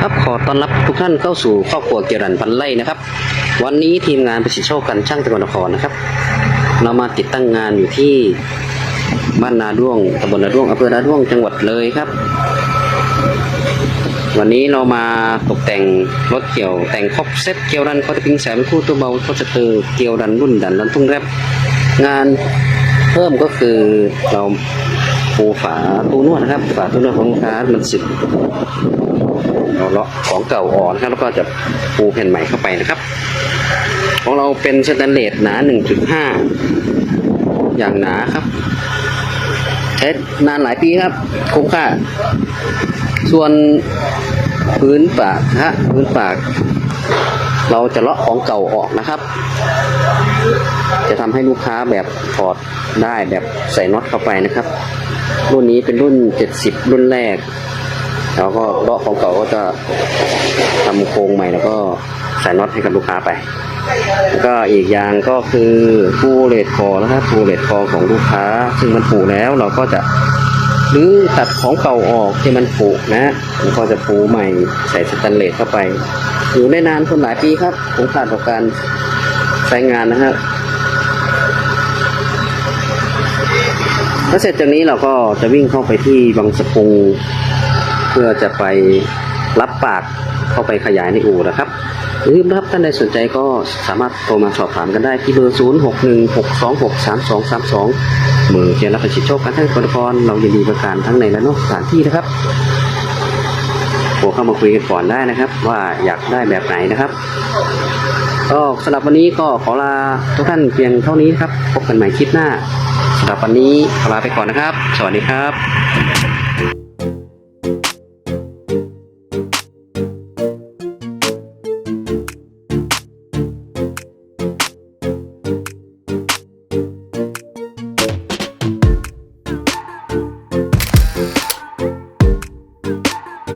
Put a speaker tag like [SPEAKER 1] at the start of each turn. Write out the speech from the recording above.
[SPEAKER 1] ขับขอต้อนรับทุกท่านเข้าสู่ครอบครัวเกียรันพันไล่นะครับ วันนี้ทีมงานประสิทธิ์โชคกันช่างจังหวัดนครนะครับ เรามาติดตั้งงานอยู่ที่บ้านนาด้วงตำบลนาด้วงอำเภอนาด้วงจังหวัดเลยครับ วันนี้เรามาตกแต่งรถเกี่ยวแต่งครบเซ็ตเกี่ยวดันเขาจะพิงแสนคู่ตัวเบาเขาจะเตอร์เกี่ยวดันรุ่นดันลันทุ่งแรบงานเพิ่มก็คือเราปูฝาตู้นวดนะครับ ฝาตู้นวดของลูกค้ามันสึก เราเลาะของเก่าอ่อนครับแล้วก็จะปูแผ่นใหม่เข้าไปนะครับ ของเราเป็นสแตนเลสหนา 1.5 อย่างหนาครับใช้นานหลายปีครับคุ้มค่า ส่วนพื้นปากนะฮะพื้นปาก เราจะเลาะของเก่าออกนะครับ จะทำให้ลูกค้าแบบถอดได้แบบใส่น็อตเข้าไปนะครับ รุ่นนี้เป็นรุ่น 70 รุ่นแรก แล้วก็เลาะของเก่าก็จะทำโครงใหม่แล้วก็ใส่น็อตให้กับลูกค้าไปแล้วก็อีกอย่างก็คือฟูเลตคอนะครับฟูเลตคอของลูกค้า ซึ่งมันผูแล้วเราก็จะหรือตัดของเก่าออกที่มันผูนะแล้วก็จะปูใหม่ใส่สแตนเลสเข้าไป อยู่ได้นานคนหลายปีครับผมขาดต่อการใช้งานนะครับแล้วเสร็จจากนี้เราก็จะวิ่งเข้าไปที่บางสะพุง เพื่อจะไปรับปากเข้าไปขยายในอู่นะครับหรือนะครับท่านใดสนใจก็สามารถโทรมาสอบถามกันได้ที่เบอร์ 0 6 1 6 2 6 3 2 3 2 มือเจริญประสิทธิโชคกันทั้งคนครเรายินดีบริการทั้งในและนอกสถานที่นะครับโทรเข้ามาคุยกันก่อนได้นะครับ ว่าอยากได้แบบไหนนะครับก็สำหรับวันนี้ก็ขอลาทุกท่านเพียงเท่านี้ครับ พบกันใหม่คลิปหน้าสำหรับวันนี้ขอลาไปก่อนนะครับ สวัสดีครับ